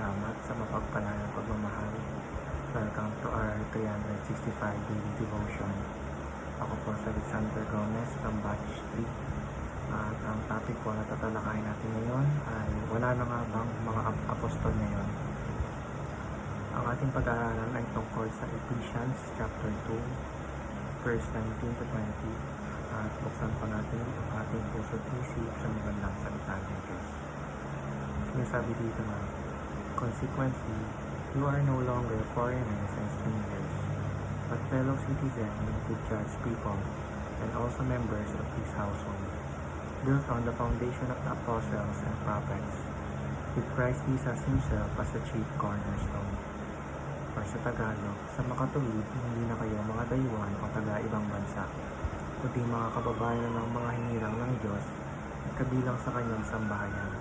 salamat sa mapagpalayang pagmamahal. Welcome to our 365 daily devotion. Ako po si Alexander Gomez ng Batch 3. At ang topic po na tatalakayin natin ngayon ay wala na nga bang mga ap- apostol ngayon? Ang ating pag-aaralan ay tungkol sa Ephesians chapter 2 verse 19 to 20 at buksan po natin ang ating puso at isip sa magandang salita ng Diyos. Sinasabi dito na, Consequently, you are no longer foreigners and strangers, but fellow citizens with God's people, and also members of His household, built on the foundation of the apostles and prophets, with Christ Jesus Himself as the chief cornerstone. Or sa Tagalog, sa makatuwid, hindi na kayo mga dayuhan o taga-ibang bansa, kundi mga kababayan ng mga hinirang ng Diyos at kabilang sa kanyang sambahayan.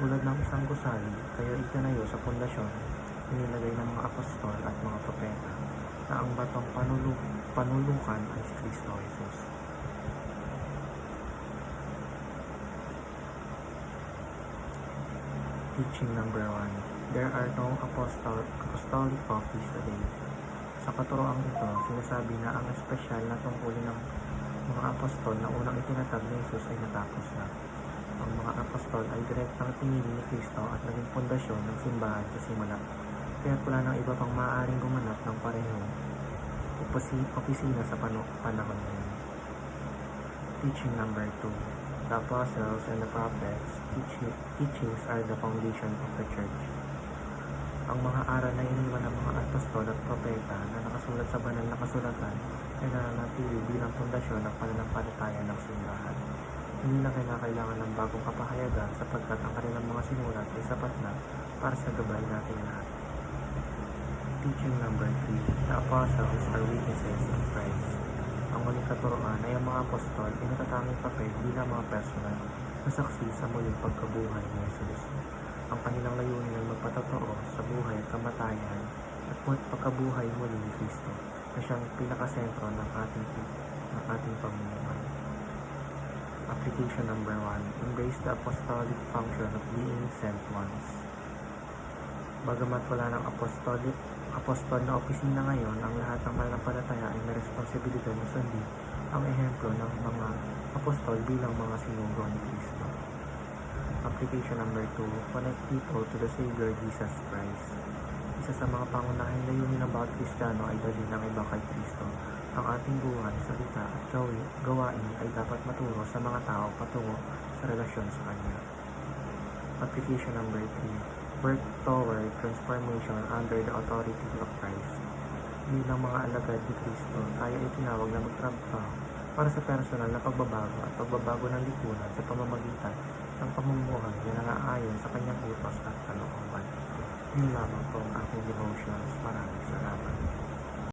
Tulad ng isang gusali, kayo itinayo sa pundasyon, inilagay ng mga apostol at mga propeta, na ang batong panulu panulukan ay si Kristo Jesus. Teaching number one, there are no apostol, apostolic office today. Sa katuroang ito, sinasabi na ang espesyal na tungkulin ng mga apostol na unang itinatag ni Jesus ay natapos na. Ang mga apostol ay direktang pinili ni Kristo at naging pundasyon ng simbahan sa simula. Kaya wala nang iba pang maaaring gumanap ng parehong opisi- opisina sa pano- panahon ngayon. Teaching number 2. The apostles and the prophets teach- teachings are the foundation of the church. Ang mga aral na iniwan ng mga apostol at propeta na nakasulat sa banal na kasulatan ay nananatili bilang pundasyon ng pananampalataya ng simbahan. Hindi na kailangan ng bagong kapahayagan sapagkat ang kanilang mga sinulat ay sapat na para sa gabay natin lahat. Teaching number 3. The apostles are witnesses of Christ. Ang muling katuroan ay ang mga apostol ay natatanging papel bilang mga personal na saksi sa muling pagkabuhay ni Jesus. Ang kanilang layunin ay magpatotoo sa buhay at kamatayan at pagkabuhay muli ni Kristo na siyang pinakasentro ng ating, ng ating pamumuhay. Application number 1. Embrace the apostolic function of being sent ones. Bagamat wala ng apostolic apostol na opisina ngayon, ang lahat ng mananampalataya ay may responsibilidad na sundin ang ehemplo ng mga apostol bilang mga sinugo ni Kristo. Application number 2. Connect people to the Savior Jesus Christ. Isa sa mga pangunahing layunin ng bawat Kristiyano ay dalhin ang iba kay Kristo. Ang ating buhay, salita at gawi, gawain ay dapat maturo sa mga tao patungo sa relasyon sa Kanya. Application number 3. Work toward transformation under the authority of Christ. Bilang mga alagad ni Kristo, tayo ay tinawag na magtrabaho para sa personal na pagbabago at pagbabago ng lipunan sa pamamagitan ng pamumuhay na nangaayon sa kanyang utos at kalooban. Yun lamang po ang aking devotions. Maraming salamat.